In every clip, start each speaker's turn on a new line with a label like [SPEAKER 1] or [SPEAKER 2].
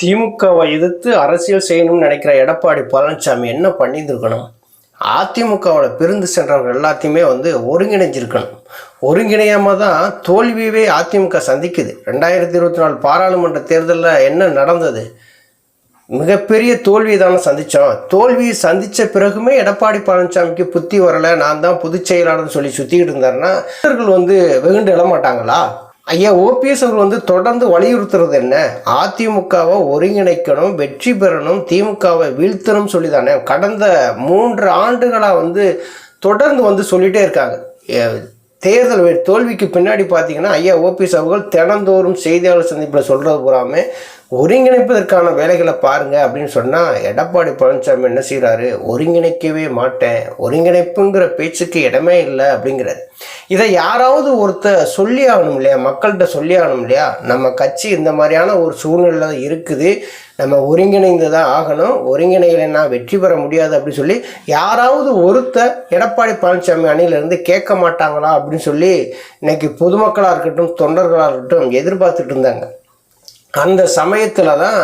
[SPEAKER 1] திமுகவை எதிர்த்து அரசியல் செய்யணும்னு நினைக்கிற எடப்பாடி பழனிசாமி என்ன பண்ணியிருந்துருக்கணும்? அதிமுகவோட பிரிந்து சென்றவங்க எல்லாத்தையுமே வந்து ஒருங்கிணைஞ்சிருக்கணும். ஒருங்கிணையாமல் தான் தோல்வியவே அதிமுக சந்திக்குது. ரெண்டாயிரத்தி இருபத்தி நாலு பாராளுமன்ற தேர்தலில் என்ன நடந்தது? மிகப்பெரிய தோல்வியை தானே சந்தித்தோம் தோல்வியை சந்தித்த பிறகுமே எடப்பாடி பழனிசாமிக்கு புத்தி வரலை. நான் தான் பொதுச் செயலாளர்னு சொல்லி சுற்றிக்கிட்டு இருந்தாருன்னா வந்து வெகுண்டு எழமாட்டாங்களா ஐயா ஓபிஎஸ் அவர் வந்து தொடர்ந்து வலியுறுத்துறது என்ன? அதிமுகவை ஒருங்கிணைக்கணும் வெற்றி பெறணும் திமுகவை வீழ்த்தணும் சொல்லி தானே கடந்த மூன்று ஆண்டுகளாக வந்து தொடர்ந்து வந்து சொல்லிகிட்டே இருக்காங்க. தேர்தல் தோல்விக்கு பின்னாடி பார்த்தீங்கன்னா ஐயா ஓபிஎஸ் அவர்கள் தினந்தோறும் செய்தியாளர் சந்திப்பில் சொல்கிறது பூராமே ஒருங்கிணைப்பதற்கான வேலைகளை பாருங்க அப்படின்னு சொன்னால் எடப்பாடி பழனிசாமி என்ன செய்கிறாரு ஒருங்கிணைக்கவே மாட்டேன். ஒருங்கிணைப்புங்கிற பேச்சுக்கு இடமே இல்லை அப்படிங்கிறாரு. இதை யாராவது ஒருத்தர் சொல்லி ஆகணும் இல்லையா? மக்கள்கிட்ட சொல்லி ஆகணும் இல்லையா? நம்ம கட்சி இந்த மாதிரியான ஒரு சூழ்நிலை இருக்குது. நம்ம ஒருங்கிணைந்து தான் ஆகணும் ஒருங்கிணைகளைனா வெற்றி பெற முடியாது அப்படின்னு சொல்லி யாராவது ஒருத்தர் எடப்பாடி பழனிசாமி அணியிலிருந்து கேட்க மாட்டாங்களா அப்படின்னு சொல்லி இன்றைக்கி பொதுமக்களாக இருக்கட்டும் தொண்டர்களாக இருக்கட்டும் எதிர்பார்த்துட்டு இருந்தாங்க. அந்த சமயத்தில் தான்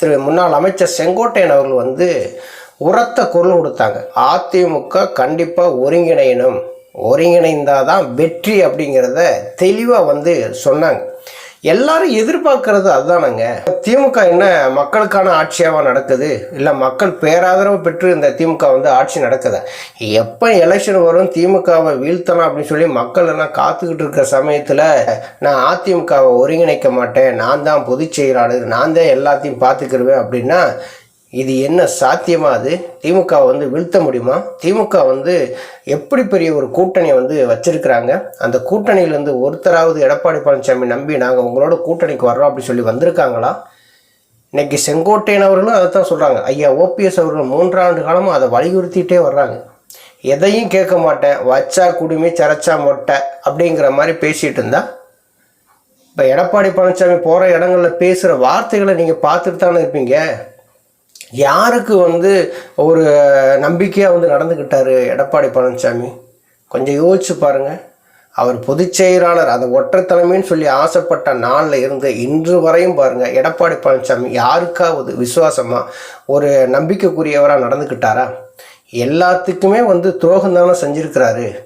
[SPEAKER 1] திரு முன்னாள் அமைச்சர் செங்கோட்டையன் அவர்கள் வந்து உரத்த குரல் கொடுத்தாங்க. அதிமுக கண்டிப்பாக ஒருங்கிணையணும். ஒருங்கிணைந்தால் தான் வெற்றி அப்படிங்கிறத தெளிவாக வந்து சொன்னாங்க. எல்லாரும் எதிர்பார்க்கறது அதுதானங்க. திமுக என்ன மக்களுக்கான ஆட்சியாவா நடக்குது? இல்லை மக்கள் பேராதரவு பெற்று இந்த திமுக வந்து ஆட்சி நடக்குதா? எப்போ எலெக்ஷன் வரும் திமுகவை வீழ்த்தலாம் அப்படின்னு சொல்லி மக்கள் எல்லாம் காத்துக்கிட்டு இருக்கிற சமயத்தில் நான் அதிமுகவை ஒருங்கிணைக்க மாட்டேன். நான் தான் பொதுச் செயலாளர். நான் தான் எல்லாத்தையும் பார்த்துக்கிடுவேன் அப்படின்னா இது என்ன சாத்தியமா அது? திமுக வந்து வீழ்த்த முடியுமா? திமுக வந்து எப்படி பெரிய ஒரு கூட்டணியை வந்து வச்சிருக்கிறாங்க? அந்த கூட்டணியிலேருந்து ஒருத்தராவது எடப்பாடி பழனிசாமி நம்பி நாங்கள் உங்களோட கூட்டணிக்கு வர்றோம் அப்படின்னு சொல்லி வந்திருக்காங்களா? இன்னைக்கு செங்கோட்டையன் அவர்களும் அதை தான் சொல்கிறாங்க ஐயா ஓபிஎஸ் அவர்கள் மூன்றாண்டு காலமும் அதை வலியுறுத்திட்டே வர்றாங்க. எதையும் கேட்க மாட்டேன். வச்சா குடுமி சரைச்சா மொட்டை அப்படிங்கிற மாதிரி பேசிகிட்டு இருந்தா? இப்போ எடப்பாடி பழனிசாமி போகிற இடங்களில் பேசுகிற வார்த்தைகளை நீங்கள் பார்த்துட்டு தானே இருப்பீங்க? யாருக்கு வந்து ஒரு நம்பிக்கையாக வந்து நடந்துக்கிட்டாரு எடப்பாடி பழனிசாமி? கொஞ்சம் யோசிச்சு பாருங்க. அவர் பொதுச் செயலாளர் அந்த ஒற்றைத்தலைமைன்னு சொல்லி ஆசைப்பட்ட நாளில் இருந்து இன்று வரையும் பாருங்கள் எடப்பாடி பழனிசாமி யாருக்காவது விசுவாசமாக ஒரு நம்பிக்கைக்குரியவராக நடந்துக்கிட்டாரா எல்லாத்துக்குமே வந்து துரோகம் தானே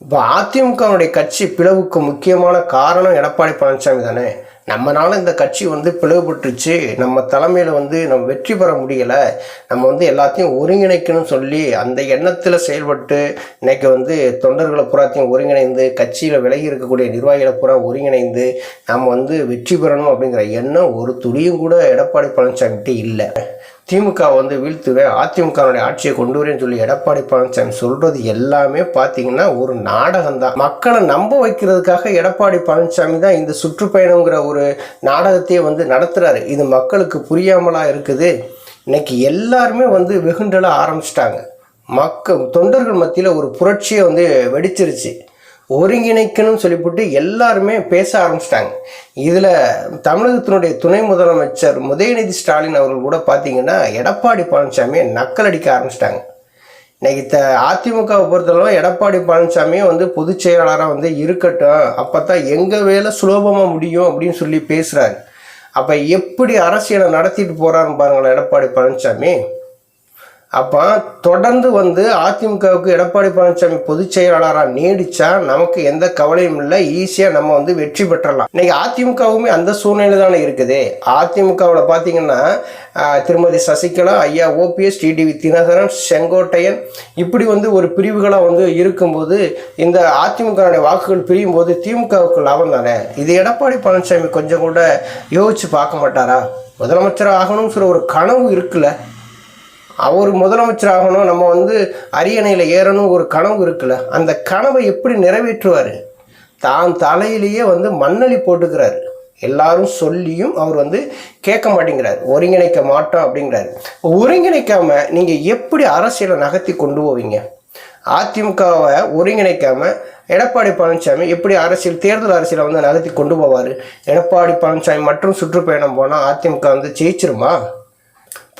[SPEAKER 1] இப்போ அதிமுகவுடைய கட்சி பிளவுக்கு முக்கியமான காரணம் எடப்பாடி பழனிசாமி தானே. நம்மனால இந்த கட்சி வந்து பிளவுபட்டுருச்சு. நம்ம தலைமையில் வந்து நம்ம வெற்றி பெற முடியலை. நம்ம வந்து எல்லாத்தையும் ஒருங்கிணைக்கணும்னு சொல்லி அந்த எண்ணத்தில் செயல்பட்டு இன்றைக்கி வந்து தொண்டர்களை புறாத்தையும் ஒருங்கிணைந்து கட்சியில் விலகி இருக்கக்கூடிய நிர்வாகிகளை புறா ஒருங்கிணைந்து நம்ம வந்து வெற்றி பெறணும் அப்படிங்கிற எண்ணம் ஒரு துளியும் கூட எடப்பாடி பழனிசாமிகிட்ட இல்லை. திமுக வந்து வீழ்த்துவேன் அதிமுகனுடைய ஆட்சியை கொண்டு வரேன்னு சொல்லி எடப்பாடி பழனிசாமி சொல்றது எல்லாமே பார்த்தீங்கன்னா ஒரு நாடகம் தான் மக்களை நம்ப வைக்கிறதுக்காக எடப்பாடி பழனிசாமி தான் இந்த சுற்றுப்பயணங்கிற ஒரு நாடகத்தையே வந்து நடத்துறாரு. இது மக்களுக்கு புரியாமலா இருக்குது? இன்னைக்கு எல்லாருமே வந்து வெகுண்டலாக ஆரம்பிச்சிட்டாங்க. மக்கள் தொண்டர்கள் மத்தியில் ஒரு புரட்சியை வந்து வெடிச்சிருச்சு. ஒருங்கிணைக்கணும்னு சொல்லிவிட்டு எல்லாருமே பேச ஆரம்பிச்சிட்டாங்க. இதில் தமிழகத்தினுடைய துணை முதலமைச்சர் உதயநிதி ஸ்டாலின் அவர்கள் கூட பார்த்தீங்கன்னா எடப்பாடி பழனிசாமியை நக்கல் அடிக்க ஆரம்பிச்சிட்டாங்க. இன்றைக்கி த அதிமுகவை பொறுத்தளவு எடப்பாடி பழனிசாமியும் வந்து பொதுச் செயலாளராக வந்து இருக்கட்டும் அப்போ தான் எங்கள் வேலை சுலபமாக முடியும் அப்படின்னு சொல்லி பேசுகிறாரு அப்போ எப்படி அரசியலை நடத்திட்டு போகிறாருன்னு பாருங்களேன் எடப்பாடி பழனிசாமி. அப்போ தொடர்ந்து வந்து அதிமுகவுக்கு எடப்பாடி பழனிசாமி பொதுச் செயலாளராக நீடிச்சா நமக்கு எந்த கவலையும் இல்லை. ஈஸியாக நம்ம வந்து வெற்றி பெற்றலாம். இன்னைக்கு அதிமுகவுமே அந்த சூழ்நிலை தானே இருக்குது. அதிமுகவில் பார்த்தீங்கன்னா திருமதி சசிகலா ஐயா ஓபிஎஸ் டிடிவி தினகரன் செங்கோட்டையன் இப்படி வந்து ஒரு பிரிவுகளாக வந்து இருக்கும்போது இந்த அதிமுகவுடைய வாக்குகள் பிரியும் போது திமுகவுக்கு லாபம் தானே? இது எடப்பாடி பழனிசாமி கொஞ்சம் கூட யோசித்து பார்க்க மாட்டாரா? முதலமைச்சர் ஆகணும்னு சொல்ல ஒரு கனவு இருக்குல்ல. அவர் முதலமைச்சர் ஆகணும் நம்ம வந்து அரியணையில் ஏறணும் ஒரு கனவு இருக்குல்ல அந்த கனவை எப்படி நிறைவேற்றுவார்? தான் தலையிலேயே வந்து மண்ணளி போட்டுக்கிறாரு. எல்லாரும் சொல்லியும் அவர் வந்து கேட்க மாட்டேங்கிறார். ஒருங்கிணைக்க மாட்டோம் அப்படிங்கிறாரு. ஒருங்கிணைக்காமல் நீங்கள் எப்படி அரசியலை நகர்த்தி கொண்டு போவீங்க? அதிமுகவை ஒருங்கிணைக்காமல் எடப்பாடி பழனிசாமி எப்படி அரசியல் தேர்தல் அரசியலை வந்து நகர்த்தி கொண்டு போவார்? எடப்பாடி பழனிசாமி மற்றும் சுற்றுப்பயணம் போனால் அதிமுக வந்து ஜெயிச்சிருமா?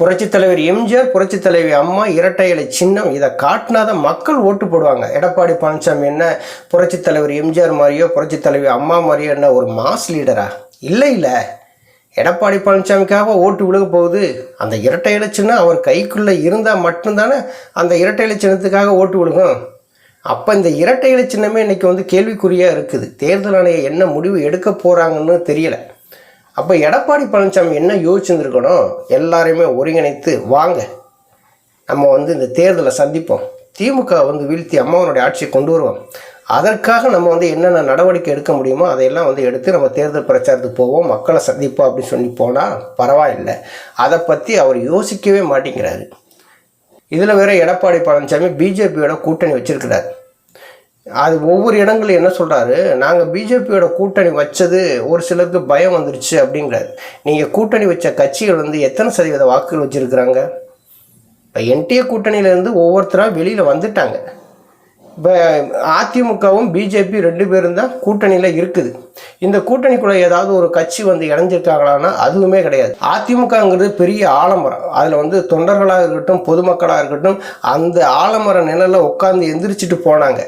[SPEAKER 1] புரட்சித் தலைவர் எம்ஜிஆர் புரட்சித் தலைவி அம்மா இரட்டை இலை சின்னம் இதை காட்டினாதான் மக்கள் ஓட்டு போடுவாங்க. எடப்பாடி பழனிசாமி என்ன புரட்சித் தலைவர் எம்ஜிஆர் மாதிரியோ புரட்சித் தலைவி அம்மா மாதிரியோ என்ன ஒரு மாஸ் லீடரா? இல்லை இல்லை. எடப்பாடி பழனிசாமிக்காக ஓட்டு விழுக போகுது. அந்த இரட்டை இலை சின்னம் அவர் கைக்குள்ளே இருந்தால் மட்டும்தானே அந்த இரட்டை இலை சின்னத்துக்காக ஓட்டு விழுகும்? அப்போ இந்த இரட்டை இலை சின்னமே இன்றைக்கி வந்து கேள்விக்குறியாக இருக்குது. தேர்தல் ஆணையம் என்ன முடிவு எடுக்க போகிறாங்கன்னு தெரியலை. அப்போ எடப்பாடி பழனிசாமி என்ன யோசிச்சுருந்துருக்கணும்? எல்லாரையுமே ஒருங்கிணைத்து வாங்க. நம்ம வந்து இந்த தேர்தலை சந்திப்போம். திமுக வந்து வீழ்த்தி அம்மாவனுடைய ஆட்சியை கொண்டு வருவோம். அதற்காக நம்ம வந்து என்னென்ன நடவடிக்கை எடுக்க முடியுமோ அதையெல்லாம் வந்து எடுத்து நம்ம தேர்தல் பிரச்சாரத்துக்கு போவோம். மக்களை சந்திப்போம் அப்படின்னு சொல்லி போனால் பரவாயில்லை. அதை பற்றி அவர் யோசிக்கவே மாட்டேங்கிறாரு. இதில் வேற எடப்பாடி பழனிசாமி பிஜேபியோட கூட்டணி வச்சிருக்கிறார். அது ஒவ்வொரு இடங்களும் என்ன சொல்கிறாரு நாங்கள் பிஜேபியோட கூட்டணி வச்சது ஒரு சிலருக்கு பயம் வந்துருச்சு அப்படிங்கிறாரு. நீங்கள் கூட்டணி வச்ச கட்சிகள் வந்து எத்தனை சதவீத வாக்குகள் வச்சுருக்குறாங்க? இப்போ என்டிஏ கூட்டணியிலேருந்து ஒவ்வொருத்தராக வெளியில் வந்துட்டாங்க. இப்போ அதிமுகவும் பிஜேபி ரெண்டு பேரும் தான் கூட்டணியில் இருக்குது. இந்த கூட்டணிக்குள்ள ஏதாவது ஒரு கட்சி வந்து இணைஞ்சிருக்காங்களான்னா அதுவுமே கிடையாது. அதிமுகங்கிறது பெரிய ஆலமரம். அதில் வந்து தொண்டர்களாக இருக்கட்டும் பொதுமக்களாக இருக்கட்டும் அந்த ஆலமர நிழலில் உட்காந்து எந்திரிச்சிட்டு போனாங்க.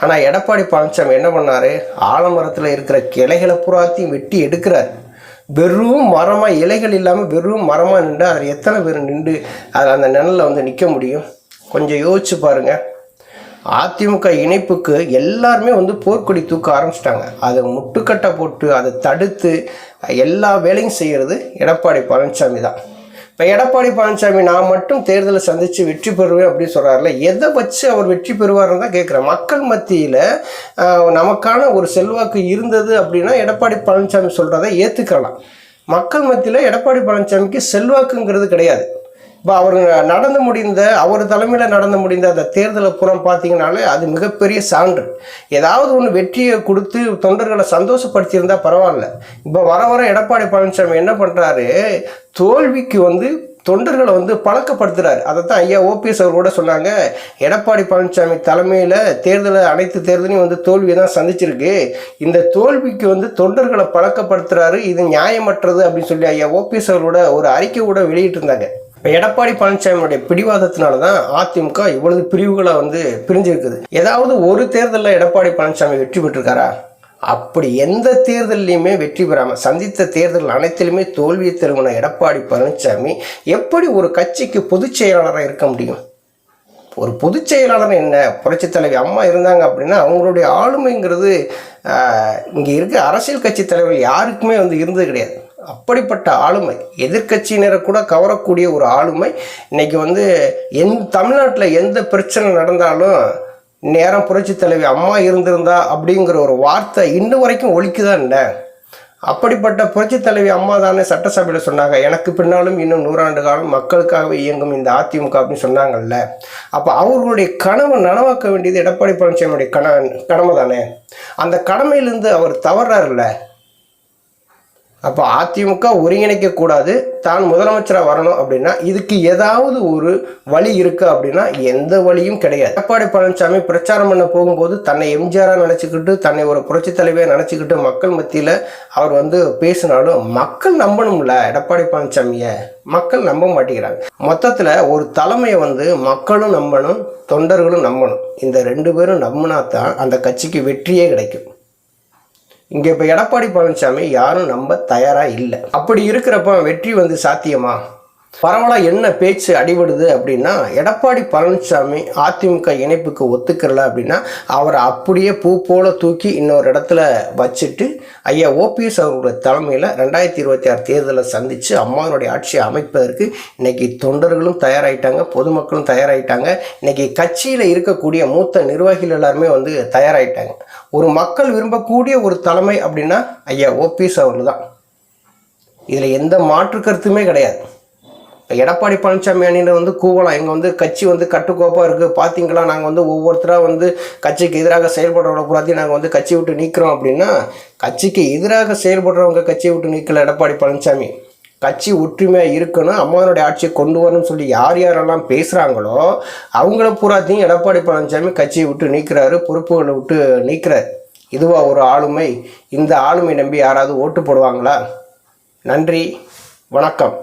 [SPEAKER 1] ஆனால் எடப்பாடி பழனிசாமி என்ன பண்ணார்? ஆலமரத்தில் இருக்கிற கிளைகளை புறாத்தையும் வெட்டி எடுக்கிறார். வெறும் மரமாக இலைகள் இல்லாமல் வெறும் மரமாக நின்று அதில் எத்தனை பேர் நின்று அதில் அந்த நிழலில் வந்து நிற்க முடியும்? கொஞ்சம் யோசிச்சு பாருங்கள் அதிமுக இணைப்புக்கு எல்லாருமே வந்து போர்க்கொடி தூக்க ஆரம்பிச்சிட்டாங்க. அதை முட்டுக்கட்டை போட்டு அதை தடுத்து எல்லா வேலையும் செய்கிறது எடப்பாடி பழனிசாமி தான். இப்போ எடப்பாடி பழனிசாமி நான் மட்டும் தேர்தலை சந்தித்து வெற்றி பெறுவேன் அப்படின்னு சொல்கிறாருல எதை வச்சு அவர் வெற்றி பெறுவார்னு தான் கேட்குறேன் மக்கள் மத்தியில் நமக்கான ஒரு செல்வாக்கு இருந்தது அப்படின்னா எடப்பாடி பழனிசாமி சொல்கிறத ஏற்றுக்கலாம் மக்கள் மத்தியில் எடப்பாடி பழனிசாமிக்கு செல்வாக்குங்கிறது கிடையாது. இப்போ அவர் நடந்து முடிந்த அவர் தலைமையில் நடந்து முடிந்த அந்த தேர்தலை புறம் பார்த்தீங்கனாலே அது மிகப்பெரிய சான்று. ஏதாவது ஒன்று வெற்றியை கொடுத்து தொண்டர்களை சந்தோஷப்படுத்தியிருந்தால் பரவாயில்ல. இப்போ வர வர எடப்பாடி பழனிசாமி என்ன பண்ணுறாரு தோல்விக்கு வந்து தொண்டர்களை வந்து பழக்கப்படுத்துகிறார் அதை தான் ஐயா ஓபிஎஸ் அவர் கூட சொன்னாங்க. எடப்பாடி பழனிசாமி தலைமையில் தேர்தலை அனைத்து தேர்தலையும் வந்து தோல்வியை தான் சந்திச்சிருக்கு. இந்த தோல்விக்கு வந்து தொண்டர்களை பழக்கப்படுத்துகிறாரு இது நியாயமற்றது அப்படின்னு சொல்லி ஐயா ஓபிஎஸ் அவரோட ஒரு அறிக்கை கூட வெளியிட்டிருந்தாங்க. இப்போ எடப்பாடி பழனிசாமியுடைய பிடிவாதத்தினால தான் அதிமுக இவ்வளவு பிரிவுகளாக வந்து பிரிஞ்சிருக்குது. ஏதாவது ஒரு தேர்தலில் எடப்பாடி பழனிசாமி வெற்றி பெற்றிருக்காரா? அப்படி எந்த தேர்தலையுமே வெற்றி பெறாமல் சந்தித்த தேர்தல் அனைத்திலுமே தோல்வியை தருவன எடப்பாடி பழனிசாமி எப்படி ஒரு கட்சிக்கு பொதுச் செயலாளராக இருக்க முடியும்? ஒரு பொதுச் செயலாளர் என்ன? புரட்சி தலைவி அம்மா இருந்தாங்க அப்படின்னா அவங்களுடைய ஆளுமைங்கிறது இங்கே இருக்க அரசியல் கட்சி தலைவர்கள் யாருக்குமே வந்து இருந்தது கிடையாது. அப்படிப்பட்ட ஆளுமை. எதிர்கட்சியினரை கூட கவரக்கூடிய ஒரு ஆளுமை. இன்றைக்கி வந்து எந் தமிழ்நாட்டில் எந்த பிரச்சனை நடந்தாலும் நேரம் புரட்சி தலைவி அம்மா இருந்திருந்தா அப்படிங்கிற ஒரு வார்த்தை இன்னும் வரைக்கும் ஒழிக்குதான் என்ன? அப்படிப்பட்ட புரட்சி தலைவி அம்மா தானே சட்டசபையில் சொன்னாங்க. எனக்கு பின்னாலும் இன்னும் நூறாண்டு காலம் மக்களுக்காகவே இயங்கும் இந்த அதிமுக அப்படின்னு சொன்னாங்கல்ல. அப்போ அவர்களுடைய கனவை நனவாக்க வேண்டியது எடப்பாடி பழனிசாமியுடைய கன கடமை தானே அந்த கடமையிலேருந்து அவர் தவறாருல்ல. அப்போ அதிமுக ஒருங்கிணைக்கக்கூடாது தான் முதலமைச்சராக வரணும் அப்படின்னா இதுக்கு ஏதாவது ஒரு வழி இருக்குது அப்படின்னா எந்த வழியும் கிடையாது. எடப்பாடி பழனிசாமி பிரச்சாரம் பண்ண போகும்போது தன்னை எம்ஜிஆராக நினச்சிக்கிட்டு தன்னை ஒரு புரட்சி தலைவியாக நினச்சிக்கிட்டு மக்கள் மத்தியில் அவர் வந்து பேசினாலும் மக்கள் நம்பணும்ல எடப்பாடி பழனிசாமியை. மக்கள் நம்ப மாட்டேங்கிறாங்க. மொத்தத்தில் ஒரு தலைமையை வந்து மக்களும் நம்பணும் தொண்டர்களும் நம்பணும். இந்த ரெண்டு பேரும் நம்பினா தான் அந்த கட்சிக்கு வெற்றியே கிடைக்கும். இங்கே இப்போ எடப்பாடி பழனிசாமி யாரும் நம்ப தயாராக இல்லை. அப்படி இருக்கிறப்ப வெற்றி வந்து சாத்தியமா? பரவலாக என்ன பேச்சு அடிபடுது அப்படின்னா எடப்பாடி பழனிசாமி அதிமுக இணைப்புக்கு ஒத்துக்கிறல அப்படின்னா அவரை அப்படியே பூ போல தூக்கி இன்னொரு இடத்துல வச்சுட்டு ஐயா ஓபிஎஸ் அவர்களுடைய தலைமையில் ரெண்டாயிரத்தி இருபத்தி ஆறு தேர்தலை சந்தித்து அம்மாவனுடைய ஆட்சியை அமைப்பதற்கு இன்றைக்கி தொண்டர்களும் தயாராகிட்டாங்க பொதுமக்களும் தயாராகிட்டாங்க இன்றைக்கி கட்சியில் இருக்கக்கூடிய மூத்த நிர்வாகிகள் எல்லாருமே வந்து தயாராகிட்டாங்க ஒரு மக்கள் விரும்பக்கூடிய ஒரு தலைமை அப்படின்னா ஐயா ஓபிஎஸ் அவர்கள் தான் இதில் எந்த மாற்று கருத்துமே கிடையாது. எடப்பாடி பழனிசாமி அணியில் வந்து கூவலாம். இங்கே வந்து கட்சி வந்து கட்டுக்கோப்பாக இருக்குது பார்த்தீங்களா நாங்கள் வந்து ஒவ்வொருத்தராக வந்து கட்சிக்கு எதிராக செயல்படுறவங்க புறாத்தையும் நாங்கள் வந்து கட்சி விட்டு நீக்கிறோம் அப்படின்னா கட்சிக்கு எதிராக செயல்படுறவங்க கட்சியை விட்டு நீக்கல எடப்பாடி பழனிசாமி. கட்சி ஒற்றுமையாக இருக்கணும். அம்மாவனுடைய ஆட்சியை கொண்டு வரணும்னு சொல்லி யார் யாரெல்லாம் பேசுகிறாங்களோ அவங்கள பூராத்தையும் எடப்பாடி பழனிசாமி கட்சியை விட்டு நீக்கிறாரு. பொறுப்புகளை விட்டு நீக்கிறார். இதுவா ஒரு ஆளுமை. இந்த ஆளுமை நம்பி யாராவது ஓட்டு போடுவாங்களா? நன்றி. வணக்கம்.